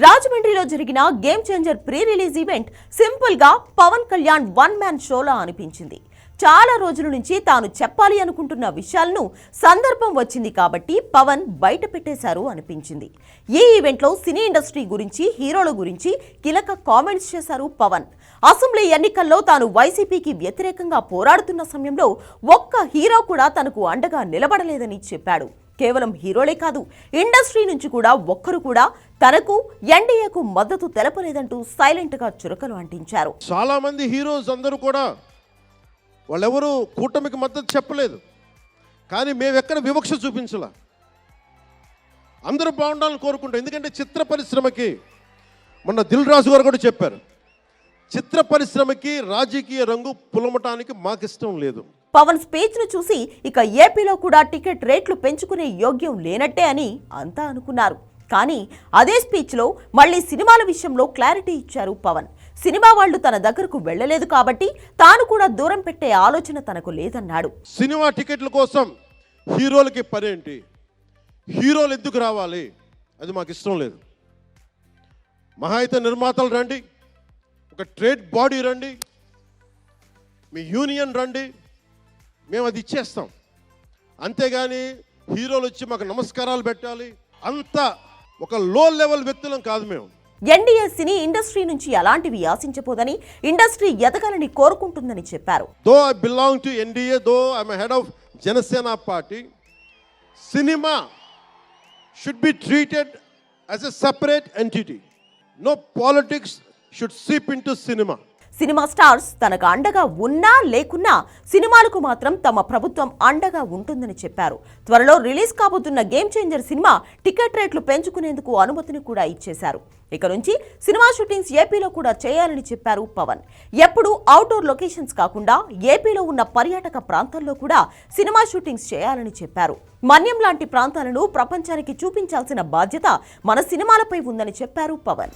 రాజమండ్రిలో జరిగిన game changer pre release event సింపుల్గా పవన్ కళ్యాణ్ వన్ మ్యాన్ షోలా అనిపించింది. చాలా రోజుల నుంచి తాను చెప్పాలి అనుకుంటున్న విషయాలను సందర్భం వచ్చింది కాబట్టి పవన్ బయట పెట్టేశారు అనిపించింది. ఈ ఈవెంట్లో సినీ ఇండస్ట్రీ గురించి హీరోల గురించి కీలక కామెంట్స్ చేశారు పవన్ అసెంబ్లీ ఎన్నికల్లో తాను వైసీపీకి వ్యతిరేకంగా పోరాడుతున్న సమయంలో ఒక్క హీరో కూడా తనకు అండగా నిలబడలేదని చెప్పాడు. కేవలం హీరోలే కాదు ఇండస్ట్రీ నుంచి కూడా ఒక్కరు కూడా తనకు ఎన్డీఏకు మద్దతు తెలపలేదంటూ సైలెంట్గా చురకలు అంటించారు. చాలా మంది హీరోస్ అందరూ కూడా వాళ్ళెవరూ కూటమికి మద్దతు చెప్పలేదు. కానీ మేము ఎక్కడ వివక్ష చూపించలా? అందరూ బాగుండాలని కోరుకుంటాం. ఎందుకంటే చిత్ర పరిశ్రమకి మొన్న దిల్ రాజు గారు కూడా చెప్పారు. చిత్ర పరిశ్రమకి రాజకీయ రంగు పులమటానికి మాకు ఇష్టం లేదు. పవన్ స్పీచ్ను చూసి ఇక ఏపీలో కూడా టికెట్ రేట్లు పెంచుకునే యోగ్యం లేనట్టే అని అంతా అనుకున్నారు. కానీ అదే స్పీచ్లో మళ్ళీ సినిమాల విషయంలో క్లారిటీ ఇచ్చారు పవన్. సినిమా వాళ్ళు తన దగ్గరకు వెళ్ళలేదు కాబట్టి తాను కూడా దూరం పెట్టే ఆలోచన తనకు లేదన్నాడు. సినిమా టికెట్ల కోసం హీరోలకి పనేంటి? హీరోలు ఎందుకు రావాలి? అది మాకు ఇష్టం లేదు. మహా నిర్మాతలు రండి. ఒక ట్రేడ్ బాడీ రండి. మీ యూనియన్ రండి. మేము అది ఇచ్చేస్తాం. అంతేగాని హీరోలు వచ్చి మాకు నమస్కారాలు పెట్టాలి. అంత ఒక లో లెవెల్ వ్యక్తులం కాదు మేము. ఎన్డీఏ సినీ ఇండస్ట్రీ నుంచి అలాంటివి ఆశించబోదని ఇండస్ట్రీ ఎదగాలని కోరుకుంటుందని చెప్పారు. Though I belong to NDA though I'm head of Janasena party cinema should be treated as a separate entity no politics should seep into cinema cinema stars తనకు అండగా ఉన్నా లేకున్నా సినిమాలకు మాత్రం తమ ప్రభుత్వం అండగా ఉంటుందని చెప్పారు. త్వరలో రిలీజ్ కాబోతున్న గేమ్ చేంజర్ సినిమా టికెట్ రేట్లు పెంచుకునేందుకు అనుమతిని కూడా ఇచ్చేశారు. ఇక నుంచి సినిమా షూటింగ్స్ ఏపీలో కూడా చేయాలని చెప్పారు పవన్. ఎప్పుడు అవుట్డోర్ లొకేషన్స్ కాకుండా ఏపీలో ఉన్న పర్యాటక ప్రాంతాల్లో కూడా సినిమా షూటింగ్స్ చేయాలని చెప్పారు. మన్యం లాంటి ప్రాంతాలను ప్రపంచానికి చూపించాల్సిన బాధ్యత మన సినిమాలపై ఉందని చెప్పారు పవన్.